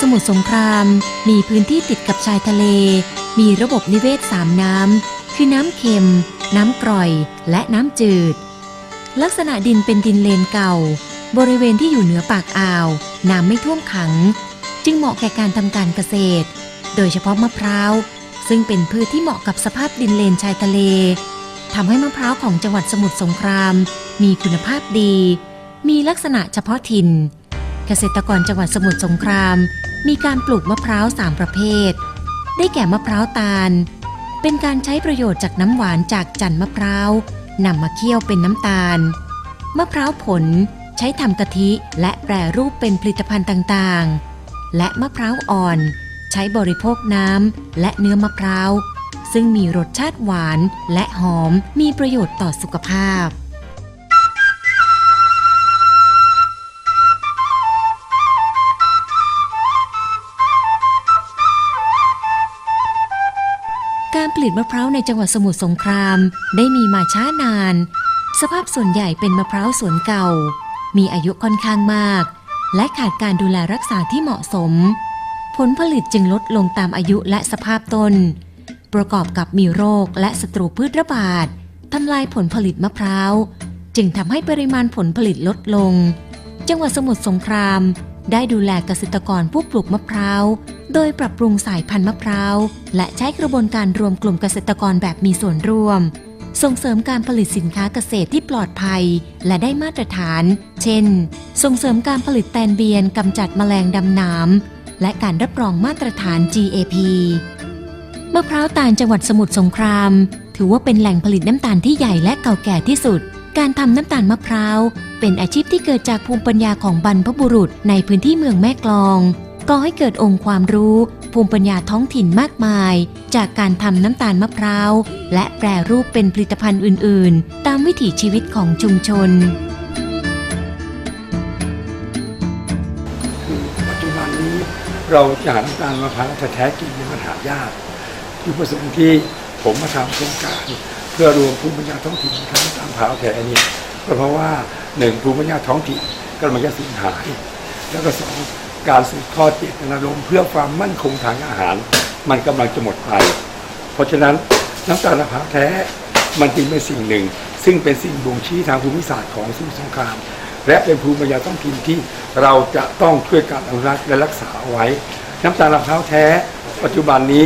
สมุทรสงคราม มีพื้นที่ติดกับชายทะเล มีระบบนิเวศสามน้ำ คือน้ำเค็ม น้ำกร่อย และน้ำจืด ลักษณะดินเป็นดินเลนเก่า บริเวณที่อยู่เหนือปากอ่าว น้ำไม่ท่วมขัง จึงเหมาะแก่การทำการเกษตร โดยเฉพาะมะพร้าว ซึ่งเป็นพืชที่เหมาะกับสภาพดินเลนชายทะเลทำให้มะพร้าวของจังหวัดสมุทรสงคราม มีคุณภาพดี มีลักษณะเฉพาะถิ่นเกษตรกรจังหวัดสมุทรสงคราม มีการปลูกมะพร้าวสามประเภท ได้แก่มะพร้าวตาล เป็นการใช้ประโยชน์จากน้ำหวานจากจันท์มะพร้าวนำมาเคี่ยวเป็นน้ำตาล มะพร้าวผลใช้ทำกะทิและแปรรูปเป็นผลิตภัณฑ์ต่างๆ และมะพร้าวอ่อน ใช้บริโภคน้ำและเนื้อมะพร้าว ซึ่งมีรสชาติหวานและหอมมีประโยชน์ต่อสุขภาพ ผลิตมะพร้าวในจังหวัดสมุทรสงครามได้มีมาช้านาน สภาพส่วนใหญ่เป็นมะพร้าวสวนเก่า มีอายุค่อนข้างมาก และขาดการดูแลรักษาที่เหมาะสม ผลผลิตจึงลดลงตามอายุและสภาพต้น ประกอบกับมีโรคและศัตรูพืชระบาดทำลายผลผลิตมะพร้าว จึงทำให้ปริมาณผลผลิตลดลง จังหวัดสมุทรสงคราม ได้ดูแลเกษตรกรผู้ปลูกมะพร้าว โดยปรับปรุงสายพันธุ์มะพร้าว และใช้กระบวนการรวมกลุ่มเกษตรกรแบบมีส่วนร่วม ส่งเสริมการผลิตสินค้าเกษตรที่ปลอดภัย และได้มาตรฐาน เช่น ส่งเสริมการผลิตแตนเบียนกำจัดแมลงดำน้ำและการรับรองมาตรฐาน GAP มะพร้าวตาลจังหวัดสมุทรสงคราม ถือว่าเป็นแหล่งผลิตน้ำตาลที่ใหญ่และเก่าแก่ที่สุด การทำน้ำตาลมะพร้าว เป็นอาชีพที่เกิดจากภูมิปัญญาของบรรพบุรุษในพื้นที่เมืองแม่กลองก่อให้เกิดองค์ความรู้ ภูมิปัญญาท้องถิ่นมากมาย จากการทำน้ำตาลมะพร้าว และแปรรูปเป็นผลิตภัณฑ์อื่น ๆ ตามวิถีชีวิตของชุมชน คือปัจจุบันนี้เราจะหาน้ำตาลมะพร้าวแท้ๆกินยมันหายากจุดประสงค์ที่ผมมาทำโครงการ เพื่อรวมภูมิปัญญาท้องถิ่นทางน้ำตามะพาวแท้เนี่ก็เพราะว่าหนึ่งภูมิปัญญาท้องถิ่นกำลังจะสูญหาย แล้วก็สองการสืบทอดเจตนารมณ์เพื่อความมั่นคงทางอาหาร มันกำลังจะหมดไป เพราะฉะนั้นน้ำตาลมะพร้าวแท้มันจึงเป็นสิ่งหนึ่ง ซึ่งเป็นสิ่งบ่งชี้ทางภูมิศาสตร์ของสมุทรสงคราม และเป็นภูมิปัญญาท้องถิ่นที่เราจะต้องช่วยกันอนุรักษ์และรักษาเอาไว้ น้ำตาลมะพร้าวแท้ ปัจจุบันนี้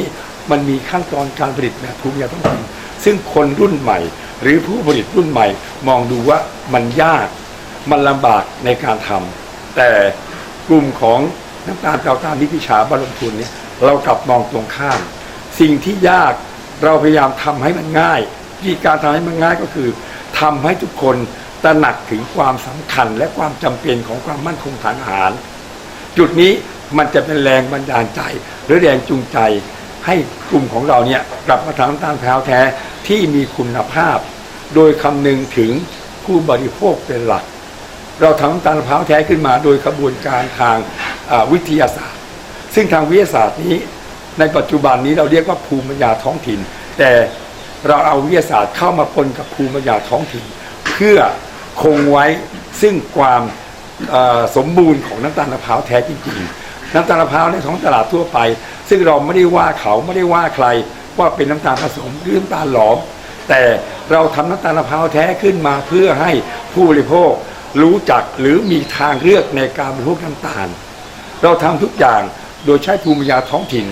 มันมีขั้นตอนการผลิตแบบภูมิปัญญาท้องถิ่น ซึ่งคนรุ่นใหม่ หรือผู้ผลิตรุ่นใหม่ มองดูว่ามันยาก มันลำบากในการทำแต่กลุ่มของน้ำตาลเตาตาลนิพิชาบรมทุนเนี่ยเรากลับมองตรงข้าม สิ่งที่ยากเราพยายามทำให้มันง่ายวิธีการทำให้มันง่ายก็คือทำให้ทุกคนตระหนักถึงความสำคัญและความจำเป็นของความมั่นคงทางอาหาร จุดนี้มันจะเป็นแรงบันดาลใจ หรือแรงจูงใจให้กลุ่มของเราเนี่ยกลับมาทำน้ำตาลแท้แท้ ที่มีคุณภาพ โดยคำนึงถึงผู้บริโภคเป็นหลัก เราทำน้ำตาลมะพร้าวแท้ขึ้นมาโดยกระบวนการทางวิทยาศาสตร์ ซึ่งทางวิทยาศาสตร์นี้ ในปัจจุบันนี้เราเรียกว่าภูมิปัญญาท้องถิ่น แต่เราเอาวิทยาศาสตร์เข้ามาปนกับภูมิปัญญาท้องถิ่น เพื่อคงไว้ซึ่งความสมบูรณ์ของน้ำตาลมะพร้าวแท้จริงๆน้ำตาลมะพร้าวในท้องตลาดทั่วไป ซึ่งเราไม่ได้ว่าเขาไม่ได้ว่าใคร ว่าเป็นน้ำตาลผสมหรือน้ำตาลหลอม แต่เราทำน้ำตาลมะพร้าวแท้ขึ้นมาเพื่อให้ผู้บริโภครู้จักหรือมีทางเลือกในการบริโภคน้ำตาล เราทำทุกอย่างโดยใช้ภูมิปัญญาท้องถิ่น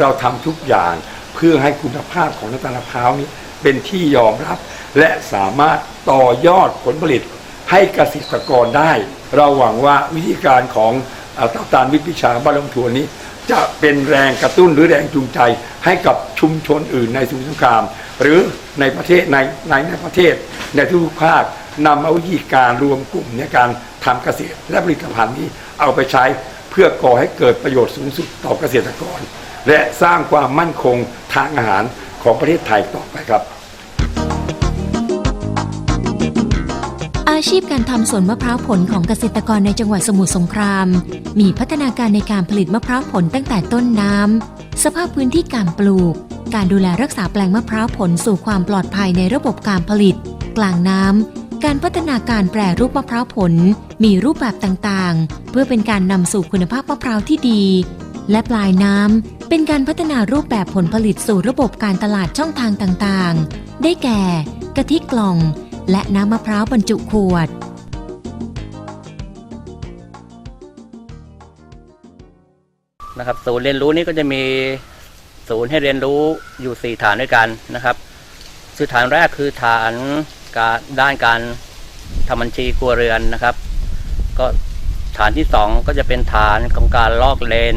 เราทำทุกอย่างเพื่อให้คุณภาพของน้ำตาลมะพร้าวนี้เป็นที่ยอมรับ และสามารถต่อยอดผลผลิตให้เกษตรกรได้ เราหวังว่าวิธีการของ ตาตาลวิทย์วิชาบ้านลงทวนนี้ จะเป็นแรงกระตุ้นหรือแรงจูงใจให้กับชุมชนอื่นในสมุทรสงคราม หรือในประเทศในในในประเทศ ในทุกภาคนำเอาวิธีการรวมกลุ่มในการทำเกษตร และผลิตภัณฑ์นี้เอาไปใช้เพื่อก่อให้เกิดประโยชน์สูงสุดต่อเกษตรกร และสร้างความมั่นคงทางอาหารของประเทศไทยต่อไปครับ อาชีพการทำสวนมะพร้าวผลของเกษตรกรในจังหวัดสมุทรสงคราม มีพัฒนาการในการผลิตมะพร้าวผลตั้งแต่ต้นน้ำ สภาพพื้นที่การปลูก การดูแลรักษาแปลงมะพร้าวผลสู่ความปลอดภัยในระบบการผลิต กลางน้ำ การพัฒนาการแปรรูปมะพร้าวผล มีรูปแบบต่างๆ เพื่อเป็นการนำสู่คุณภาพมะพร้าวที่ดี และปลายน้ำเป็นการพัฒนารูปแบบผลผลิตสู่ระบบการตลาดช่องทางต่างๆ ได้แก่ กะทิกล่อง และน้ำมะพร้าวบรรจุขวด นะครับศูนย์เรียนรู้นี้ก็จะมีศูนย์ให้เรียนรู้อยู่สี่ฐานด้วยกันนะครับคือฐานแรกคือฐานการด้านการทำบัญชีครัวเรือนนะครับ ก็ฐานที่สองก็จะเป็นฐานของการลอกเลน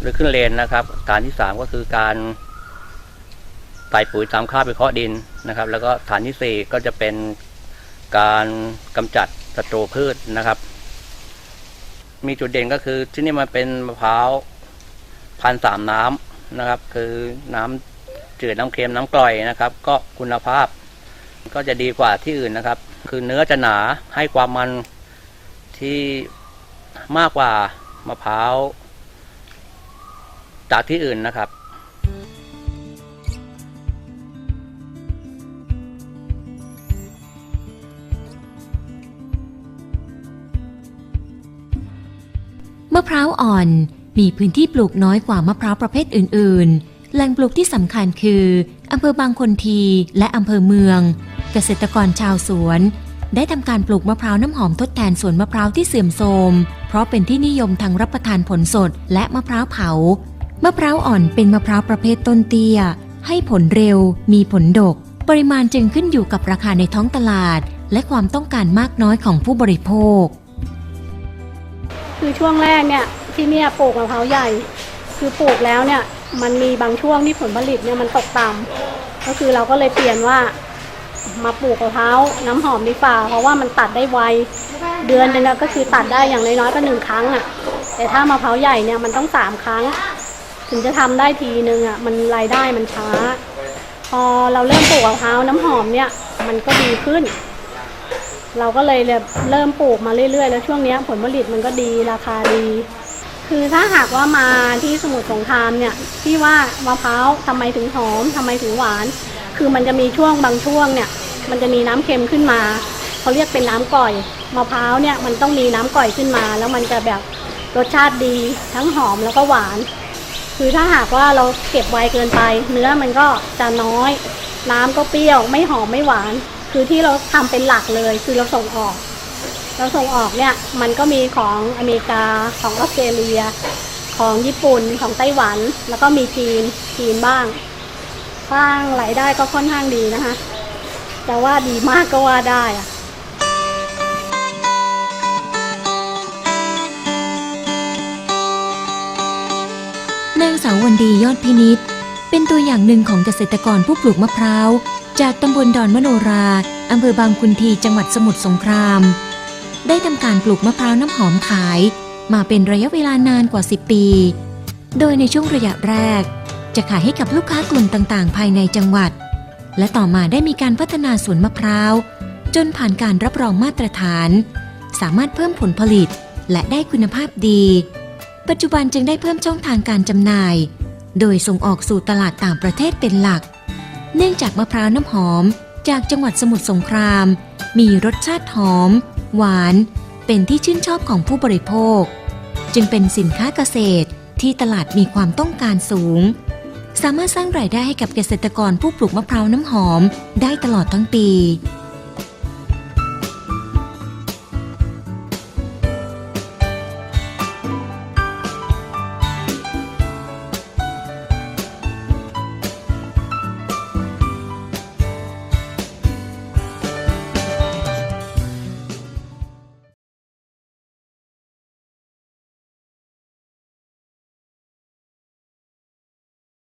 หรือขึ้นเลนนะครับ ฐานที่สามก็คือการใส่ปุ๋ยตามค่าบวิเคาะดิน นะครับ แล้วก็ฐานที่สี่ก็จะเป็นการกำจัดศัตรูพืชนะครับ มีจุดเด่นก็คือที่นี่มันเป็นมะพร้าวพันสามน้ำนะครับ คือน้ำจืดน้ำเค็มน้ำกร่อยนะครับ ก็คุณภาพก็จะดีกว่าที่อื่นนะครับ คือเนื้อจะหนาให้ความมันที่มากกว่ามะพร้าวจากที่อื่นนะครับะพร้าวอ่อนมีพื้นที่ปลูกน้อยกว่ามะพร้าวประเภทอื่น ๆ แหล่งปลูกที่สำคัญคืออำเภอบางคนทีและอำเภอเมือง เกษตรกรชาวสวน ได้ทำการปลูกมะพร้าวน้ำหอมทดแทนสวนมะพร้าวที่เสื่อมโทรม เพราะเป็นที่นิยมทางรับประทานผลสดและมะพร้าวเผา มะพร้าวอ่อนเป็นมะพร้าวประเภทต้นเตี้ย ให้ผลเร็ว มีผลดก ปริมาณจึงขึ้นอยู่กับราคาในท้องตลาด และความต้องการมากน้อยของผู้บริโภค คือช่วงแรกเนี่ยที่เนี่ยปลูกมะพร้าวใหญ่ คือปลูกแล้วเนี่ยมันมีบางช่วงที่ผลผลิตเนี่ยมันตกต่ำก็คือเราก็เลยเปลี่ยนว่ามาปลูกมะพร้าวน้ำหอมดีกว่าเพราะว่ามันตัดได้ไวเดือนหนึงอะก็คือตัดได้อย่างน้อยๆก็หนึ่งครั้งอะ แต่ถ้ามะพร้าวใหญ่เนี่ยมันต้องสามครั้ง ถึงจะทำได้ทีนึงอะมันรายได้มันช้า พอเราเริ่มปลูกมะพร้าวน้ำหอมเนี่ยมันก็ดีขึ้น เราก็เลยเริ่มปลูกมาเรื่อยๆ แล้วช่วงนี้ผลผลิตมันก็ดีราคาดี คือถ้าหากว่ามาที่สมุทรสงครามเนี่ยที่ว่ามะพร้าวทำไมถึงหอมทำไมถึงหวาน คือมันจะมีช่วงบางช่วงเนี่ย มันจะมีน้ำเค็มขึ้นมาเขาเรียกเป็นน้ำก่อยมะพร้าวเนี่ยมันต้องมีน้ำก่อยขึ้นมา แล้วมันจะแบบรสชาติดีทั้งหอมแล้วก็หวาน คือถ้าหากว่าเราเก็บไวเกินไป เนื้อมันก็จะน้อย น้ำก็เปรี้ยวไม่หอมไม่หวาน คือที่เราทำเป็นหลักเลย คือเราส่งออก เราส่งออกเนี่ยมันก็มีของอเมริกาของออสเตรเลีย ของญี่ปุ่นของไต้หวัน แล้วก็มีจีนจีนบ้างสร้างรายได้ก็ค่อนข้างดีนะคะแต่ว่าดีมากก็ว่าได้อะนางสาววันดียอดพินิษเป็นตัวอย่างหนึ่งของเกษตรกรผู้ปลูกมะพร้าว จากตำบลดอนมโนราอำเภอบางคุนทีจังหวัดสมุทรสงคราม ได้ทำการปลูกมะพร้าวน้ำหอมขาย มาเป็นระยะเวลานานกว่า 10 ปี โดยในช่วงระยะแรก จะขายให้กับลูกค้ากลุ่มต่างๆ ภายในจังหวัด และต่อมาได้มีการพัฒนาสวนมะพร้าว จนผ่านการรับรองมาตรฐาน สามารถเพิ่มผลผลิตและได้คุณภาพดี ปัจจุบันจึงได้เพิ่มช่องทางการจำหน่าย โดยส่งออกสู่ตลาดต่างประเทศเป็นหลัก เนื่องจากมะพร้าวน้ำหอมจากจังหวัดสมุทรสงคราม มีรสชาติหอม หวาน เป็นที่ชื่นชอบของผู้บริโภค จึงเป็นสินค้าเกษตรที่ตลาดมีความต้องการสูง สามารถสร้างรายได้ให้กับเกษตรกรผู้ปลูกมะพร้าวน้ำหอมได้ตลอดทั้งปี